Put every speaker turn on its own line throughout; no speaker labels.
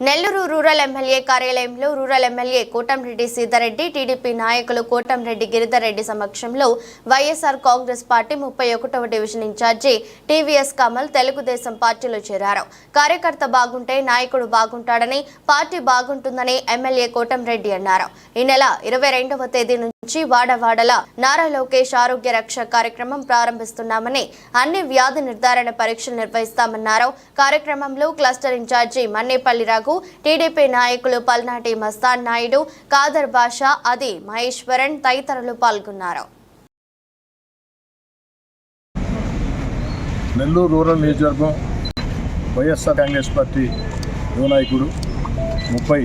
Nellore rural MLA కార్యాలయంలో rural MLA Kotamreddy Sitareddy TDP నాయకులు కోటంరెడ్డి గిరిధర్రెడ్డి సమక్షంలో వైఎస్ఆర్ కాంగ్రెస్ పార్టీ ముప్పై ఒకటవ division incharge TVS Kamal Telugu Desam పార్టీలో చేరారు. కార్యకర్త బాగుంటే నాయకుడు బాగుంటాడని పార్టీ బాగుంటుందని ఎమ్మెల్యే కోటంరెడ్డి అన్నారు. ఈ నెల ఇరవై రెండవ తేదీ నుంచి వాడవాడల నారా లోకేష్ ఆరోగ్య రక్ష కార్యక్రమం ప్రారంభిస్తున్నామని అన్ని వ్యాధి నిర్ధారణ పరీక్షలు నిర్వహిస్తామన్నారు. కార్యక్రమంలో cluster incharge Mannepalli Raghu TDP నాయకులు పల్నాటి మస్తాన్ నాయుడు కాదర్ బాషా అది మహేశ్వరన్ తదితరులు పాల్గొన్నారు.
నెల్లూరు రూరల్ నియోజకవర్గం వైఎస్ఆర్ కాంగ్రెస్ పార్టీ యువ నాయకుడు ముప్పై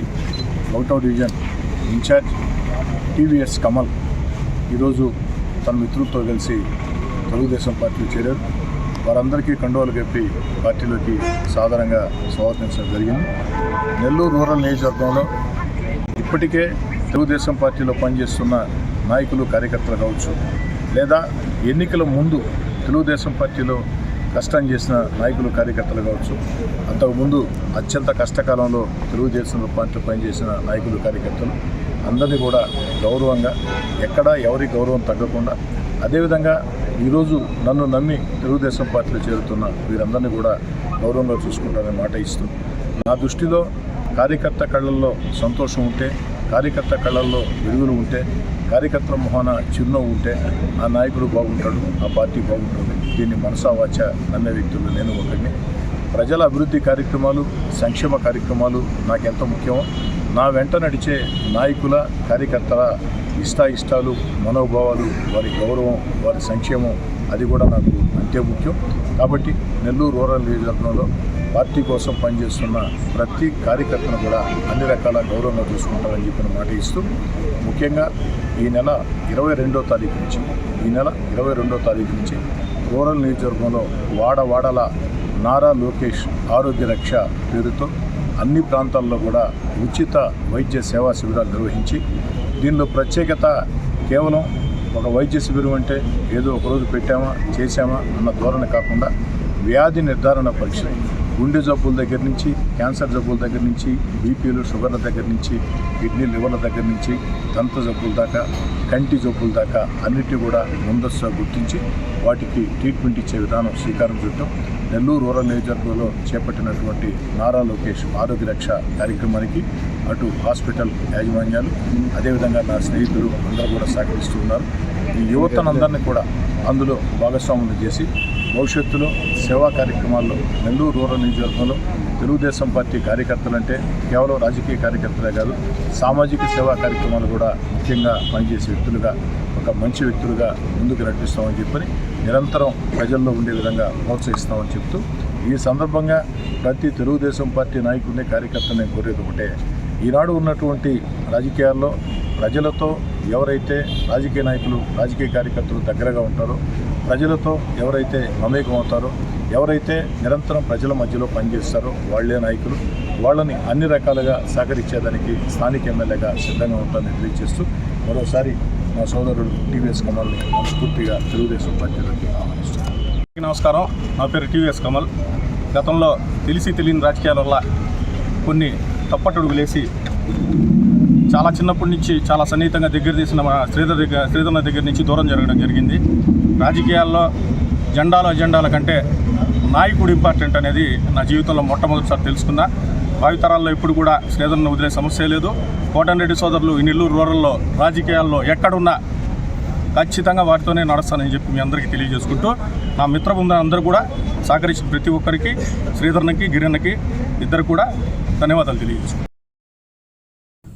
ఒకటో డివిజన్ ఇన్ఛార్జ్ టీవీఎస్ కమల్ ఈరోజు తన మిత్రులతో కలిసి తెలుగుదేశం పార్టీలో చేరారు. వారందరికీ కండువాలు కప్పి పార్టీలోకి సాధారణంగా స్వాగతించడం జరిగింది. నెల్లూరు రూరల్ నియోజకవర్గంలో ఇప్పటికే తెలుగుదేశం పార్టీలో పనిచేస్తున్న నాయకులు కార్యకర్తలు కావచ్చు లేదా ఎన్నికల ముందు తెలుగుదేశం పార్టీలో కష్టం చేసిన నాయకులు కార్యకర్తలు కావచ్చు అంతకుముందు అత్యంత కష్టకాలంలో తెలుగుదేశం పార్టీలో పనిచేసిన నాయకులు కార్యకర్తలు అందరినీ కూడా గౌరవంగా ఎక్కడా ఎవరి గౌరవం తగ్గకుండా అదేవిధంగా ఈరోజు నన్ను నమ్మి తెలుగుదేశం పార్టీలో చేరుతున్న వీరందరినీ కూడా గౌరవంగా చూసుకుంటారని మాట ఇస్తూ నా దృష్టిలో కార్యకర్త కళ్ళల్లో సంతోషం ఉంటే కార్యకర్త కళ్ళల్లో వెలుగులు ఉంటే కార్యకర్తల మొహన చిరునవ్వు ఉంటే ఆ నాయకుడు బాగుంటాడు ఆ పార్టీ బాగుంటుంది. దీన్ని మనసా వాచ నమ్మే వ్యక్తులు నేను ఒకరిని ప్రజల అభివృద్ధి కార్యక్రమాలు సంక్షేమ కార్యక్రమాలు నాకెంత ముఖ్యమో నా వెంట నడిచే నాయకుల కార్యకర్తల ఇష్టాయిష్టాలు మనోభావాలు వారి గౌరవం వారి సంక్షేమం అది కూడా నాకు అంతే ముఖ్యం. కాబట్టి నెల్లూరు రూరల్ నియోజకవర్గంలో పార్టీ కోసం పనిచేస్తున్న ప్రతి కార్యకర్తను కూడా అన్ని రకాల గౌరవంగా చూసుకుంటారని చెప్పిన మాట ఇస్తూ ముఖ్యంగా ఈ నెల ఇరవై రెండో తారీఖు నుంచి ఈ నెల ఇరవై రెండో తారీఖు నుంచి రూరల్ నియోజకవర్గంలో వాడవాడల నారా లోకేష్ ఆరోగ్య రక్ష పేరుతో అన్ని ప్రాంతాల్లో కూడా ఉచిత వైద్య సేవా శిబిరాలు నిర్వహించి దీనిలో ప్రత్యేకత కేవలం ఒక వైద్య శిబిరం అంటే ఏదో ఒకరోజు పెట్టామా చేశామా అన్న ధోరణి కాకుండా వ్యాధి నిర్ధారణ పరీక్ష గుండె జబ్బుల దగ్గర నుంచి క్యాన్సర్ జబ్బుల దగ్గర నుంచి బీపీలు షుగర్ల దగ్గర నుంచి కిడ్నీ లివర్ల దగ్గర నుంచి దంత జబ్బుల దాకా కంటి జబ్బుల దాకా అన్నిటి కూడా ముందస్తుగా గుర్తించి వాటికి ట్రీట్మెంట్ ఇచ్చే విధానం శ్రీకారం చుట్టం నెల్లూరు రూరల్ నియోజకవర్గంలో చేపట్టినటువంటి నారా లోకేష్ ఆరోగ్య రక్ష కార్యక్రమానికి అటు హాస్పిటల్ యాజమాన్యాలు అదేవిధంగా నా స్నేహితులు అందరూ కూడా సహకరిస్తున్నారు ఈ యువతనందరినీ కూడా అందులో భాగస్వాములు చేసి భవిష్యత్తులో సేవా కార్యక్రమాల్లో నెల్లూరు రూరల్ నియోజకవర్గంలో తెలుగుదేశం పార్టీ కార్యకర్తలంటే కేవలం రాజకీయ కార్యకర్తలే కాదు సామాజిక సేవా కార్యక్రమాలు కూడా ముఖ్యంగా పనిచేసే వ్యక్తులుగా ఒక మంచి వ్యక్తులుగా ముందుకు నడిపిస్తామని చెప్పని నిరంతరం ప్రజల్లో ఉండే విధంగా ప్రోత్సహిస్తామని చెప్తూ ఈ సందర్భంగా ప్రతి తెలుగుదేశం పార్టీ నాయకుడిని కార్యకర్తని కోరేది ఒకటే. ఈనాడు ఉన్నటువంటి రాజకీయాల్లో ప్రజలతో ఎవరైతే రాజకీయ నాయకులు రాజకీయ కార్యకర్తలు దగ్గరగా ఉంటారో ప్రజలతో ఎవరైతే మమేకం అవుతారో ఎవరైతే నిరంతరం ప్రజల మధ్యలో పనిచేస్తారో వాళ్ళే నాయకులు. వాళ్ళని అన్ని రకాలుగా సహకరించేదానికి స్థానిక ఎమ్మెల్యేగా సిద్ధంగా ఉంటానని తెలియజేస్తూ మరోసారి మా సోదరుడు టీవీఎస్ కమల్ని మనస్ఫూర్తిగా తెలుగుదేశం పార్టీలోకి ఆహ్వానిస్తున్నాను
నమస్కారం. నా పేరు టీవీఎస్ కమల్. గతంలో తెలిసి తెలియని రాజకీయాల వల్ల కొన్ని తప్పటడుగులేసి చాలా చిన్నప్పటి నుంచి చాలా సన్నిహితంగా దగ్గర తీసిన శ్రీధర్ దగ్గర శ్రీధర్న దగ్గర నుంచి దూరం జరగడం జరిగింది. రాజకీయాల్లో జెండాల అజెండాల కంటే నాయకుడు ఇంపార్టెంట్ అనేది నా జీవితంలో మొట్టమొదటిసారి తెలుసుకున్నా భావితరాల్లో ఇప్పుడు కూడా శ్రీధర్ను వదిలే సమస్య లేదు. కోటంరెడ్డి సోదరులు ఈ నెల్లూరు రూరల్లో రాజకీయాల్లో ఎక్కడున్నా ఖచ్చితంగా వాటితోనే నడుస్తానని చెప్పి మీ అందరికీ తెలియజేసుకుంటూ నా మిత్ర బృందం అందరూ కూడా సహకరించిన ప్రతి ఒక్కరికి శ్రీధర్నకి గిరణ్కి ఇద్దరు కూడా ధన్యవాదాలు తెలియజేసుకుంటాను